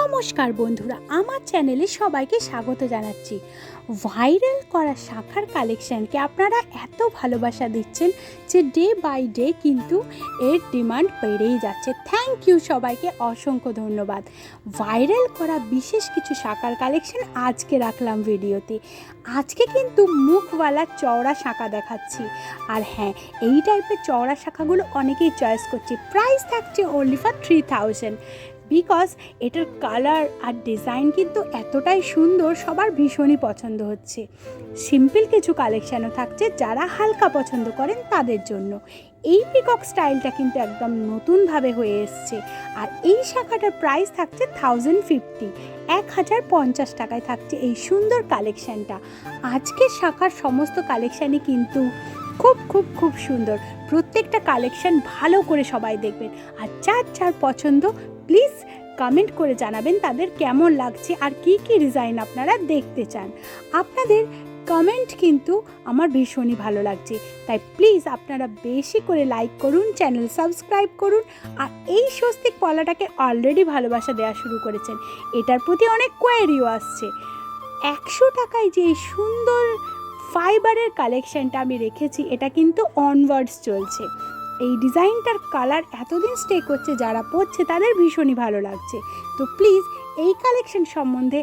নমস্কার বন্ধুরা, আমার চ্যানেলে সবাইকে স্বাগত জানাচ্ছি। ভাইরাল করা শাখার কালেকশানকে আপনারা এত ভালোবাসা দিচ্ছেন যে ডে বাই ডে কিন্তু এর ডিমান্ড বেড়েই যাচ্ছে। থ্যাংক ইউ সবাইকে, অসংখ্য ধন্যবাদ। ভাইরাল করা বিশেষ কিছু শাখার কালেকশন আজকে রাখলাম ভিডিওতে। আজকে কিন্তু মুখওয়ালা চওড়া শাখা দেখাচ্ছি। আর হ্যাঁ এই টাইপের চওড়া শাখাগুলো অনেকেই চয়েস করছে। প্রাইস থাকছে only for three thousand because এটার কালার আর ডিজাইন কিন্তু এতটাই সুন্দর, সবার ভীষণই পছন্দ হচ্ছে। সিম্পল কিছু কালেকশানও থাকছে যারা হালকা পছন্দ করেন তাদের জন্য। এই পিকক স্টাইলটা কিন্তু একদম নতুনভাবে হয়ে এসছে। আর এই শাখাটার প্রাইস থাকছে থাউজেন্ড ফিফটি এক হাজার পঞ্চাশ টাকায় থাকছে এই সুন্দর কালেকশানটা আজকের শাখার সমস্ত কালেকশানই কিন্তু খুব খুব খুব সুন্দর। প্রত্যেকটা কালেকশন ভালো করে সবাই দেখবেন। আর যার যার পছন্দ প্লিজ কমেন্ট করে জানাবেন তাদের কেমন লাগছে আর কি কি ডিজাইন আপনারা দেখতে চান। আপনাদের কমেন্ট কিন্তু আমার ভীষণই ভালো লাগছে। তাই প্লিজ আপনারা বেশি করে লাইক করুন চ্যানেল সাবস্ক্রাইব করুন আর এই স্বস্তিক পলাটাকে অলরেডি ভালোবাসা দেওয়া শুরু করেছেন। এটার প্রতি অনেক কোয়ারিও আসছে। একশো টাকায় যে সুন্দর ফাইবারের কালেকশানটা আমি রেখেছি, এটা কিন্তু অনওয়ার্ডস চলছে। এই ডিজাইনটার কালার এতদিন স্টে করছে, যারা পরছে তাদের ভীষণই ভালো লাগছে। তো প্লিজ এই কালেকশন সম্বন্ধে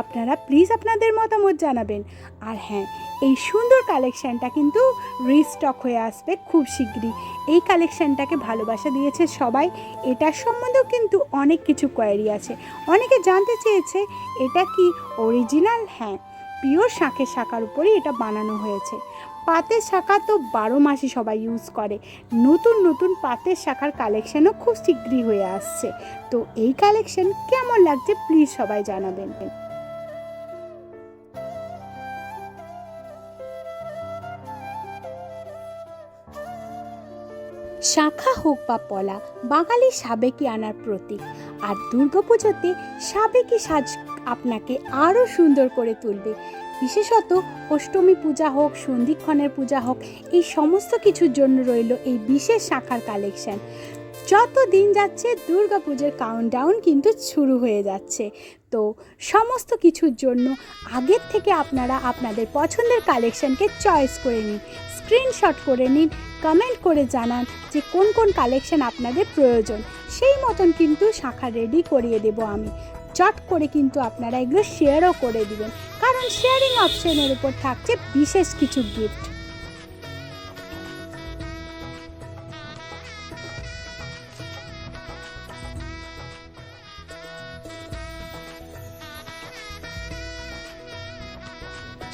আপনারা প্লিজ আপনাদের মতামত জানাবেন। আর হ্যাঁ এই সুন্দর কালেকশানটা কিন্তু রিস্টক হয়ে আসবে খুব শীঘ্রই। এই কালেকশানটাকে ভালোবাসা দিয়েছে সবাই, এটার সম্বন্ধেও কিন্তু অনেক কিছু কোয়ারি আছে। অনেকে জানতে চেয়েছে, এটা কি অরিজিনাল হ্যাঁ পিওর শাঁখের শাখার উপরেই এটা বানানো হয়েছে। পাতের শাখা তো বারো মাসই সবাই ইউজ করে। নতুন নতুন পাতের শাখার কালেকশনও খুব শীঘ্রই হয়ে আসছে। তো এই কালেকশন কেমন লাগছে প্লিজ সবাই জানাবেন। শাখা হোক বা পলা, বাঙালি সাবেকি আনার প্রতীক। আর দুর্গাপুজোতে সাবেকি সাজ আপনাকে আরও সুন্দর করে তুলবে। বিশেষত অষ্টমী পূজা হোক, সন্ধিক্ষণের পূজা হোক, এই সমস্ত কিছুর জন্য রইল এই বিশেষ শাখার কালেকশন যত দিন যাচ্ছে, দুর্গা পুজোর কাউন্টডাউন কিন্তু শুরু হয়ে যাচ্ছে। তো সমস্ত কিছুর জন্য আগের থেকে আপনারা আপনাদের পছন্দের কালেকশনকে চয়েস করে নিন। স্ক্রিনশট করে নিন কমেন্ট করে জানান যে কোন কোন কালেকশন আপনাদের প্রয়োজন। সেই মতন কিন্তু শাখা রেডি করিয়ে দেব আমি। চট করে কিন্তু আপনারা এগুলো শেয়ারও করে দিবেন। কারণ শেয়ারিং অপশনের উপর থাকছে বিশেষ কিছু গিফট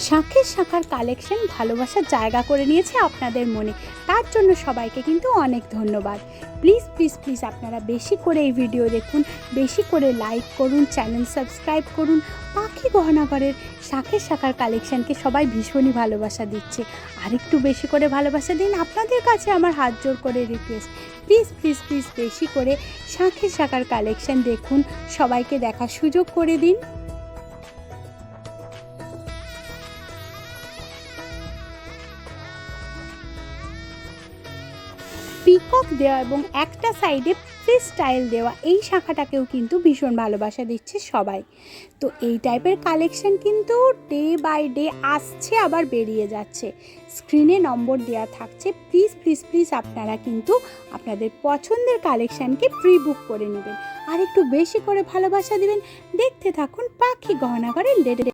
শাঁখের শাখার কালেকশন ভালোবাসার জায়গা করে নিয়েছে আপনাদের মনে। তার জন্য সবাইকে কিন্তু অনেক ধন্যবাদ। প্লিজ প্লিজ প্লিজ আপনারা বেশি করে এই ভিডিও দেখুন, বেশি করে লাইক করুন, চ্যানেল সাবস্ক্রাইব করুন। পাখি গহনাঘরের শাঁখের শাখার কালেকশানকে সবাই ভীষণই ভালোবাসা দিচ্ছে। আর একটু বেশি করে ভালোবাসা দিন আপনাদের কাছে আমার হাত জোর করে রিকোয়েস্ট প্লিজ প্লিজ প্লিজ বেশি করে শাঁখের শাখার কালেকশান দেখুন, সবাইকে দেখার সুযোগ করে দিন। পিকক দেওয়া এবং একটা সাইডে ফ্রি স্টাইল দেওয়া, এই শাখাটাকেও কিন্তু ভীষণ ভালোবাসা দিচ্ছে সবাই। তো এই টাইপের কালেকশন কিন্তু ডে বাই ডে আসছে, আবার বেরিয়ে যাচ্ছে। স্ক্রিনে নম্বর দেওয়া থাকছে প্লিজ প্লিজ প্লিজ আপনারা কিন্তু আপনাদের পছন্দের কালেকশানকে প্রি বুক করে নেবেন। আর একটু বেশি করে ভালোবাসা দিবেন, দেখতে থাকুন পাখি গহনাঘরের লেটে